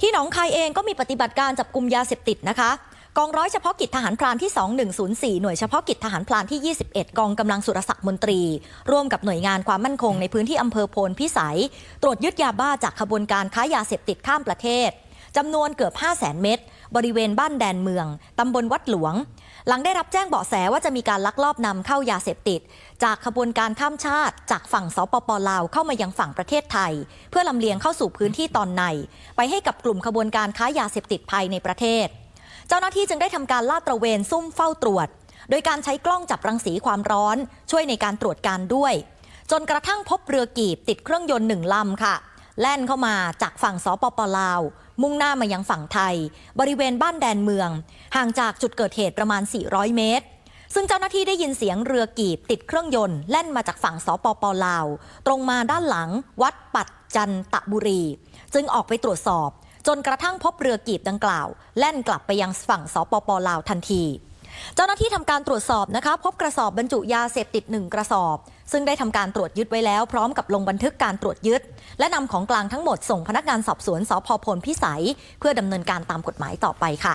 ที่หนองคายเองก็มีปฏิบัติการจับกลุ่มยาเสพติดนะคะกองร้อยเฉพาะกิจทหารพรานที่ 2104 หน่วยเฉพาะกิจทหารพรานที่ 21 กองกำลังสุรศักดิ์มนตรี ร่วมกับหน่วยงานความมั่นคงในพื้นที่อำเภอโพนพิสัย ตรวจยึดยาบ้าจากขบวนการค้ายาเสพติดข้ามประเทศจำนวนเกือบ 5 0 0แสนเม็ดบริเวณบ้านแดนเมือง ตำบลวัดหลวง หลังได้รับแจ้งเบาะแสว่าจะมีการลักลอบนำเข้ายาเสพติด จากขบวนการข้ามชาติ จากฝั่งสปปลาวเข้ามายังฝั่งประเทศไทย เพื่อลำเลียงเข้าสู่พื้นที่ตอนใน ไปให้กับกลุ่มขบวนการค้ายาเสพติดภายในประเทศ เจ้าหน้าที่จึงได้ทำการลาดตระเวนซุ่มเฝ้าตรวจ โดยการใช้กล้องจับรังสีความร้อน ช่วยในการตรวจการด้วย จนกระทั่งพบเรือกีบติดเครื่องยนต์หนึ่งลำค่ะ แล่นเข้ามาจากฝั่งสปปลาว มุ่งหน้ามายังฝั่งไทย บริเวณบ้านแดนเมือง ห่างจากจุดเกิดเหตุประมาณ 400 เมตร ซึ่งเจ้าหน้าที่ได้ยินเสียงเรือกีบติดเครื่องยนต์แล่นมาจากฝั่งสปปลาว ตรงมาด้านหลัง วัดปัดจันตะบุรี จึงออกไปตรวจสอบ จนกระทั่งพบเรือกีบดังกล่าว แล่นกลับไปยังฝั่งสปปลาวทันที เจ้าหน้าที่ทำการตรวจสอบนะคะ พบกระสอบบรรจุยาเสพติดหนึ่งกระสอบ ซึ่งได้ทำการตรวจยึดไว้แล้ว พร้อมกับลงบันทึกการตรวจยึด และนำของกลางทั้งหมดส่งพนักงานสอบสวนสพพลพิสัย เพื่อดำเนินการตามกฎหมายต่อไปค่ะ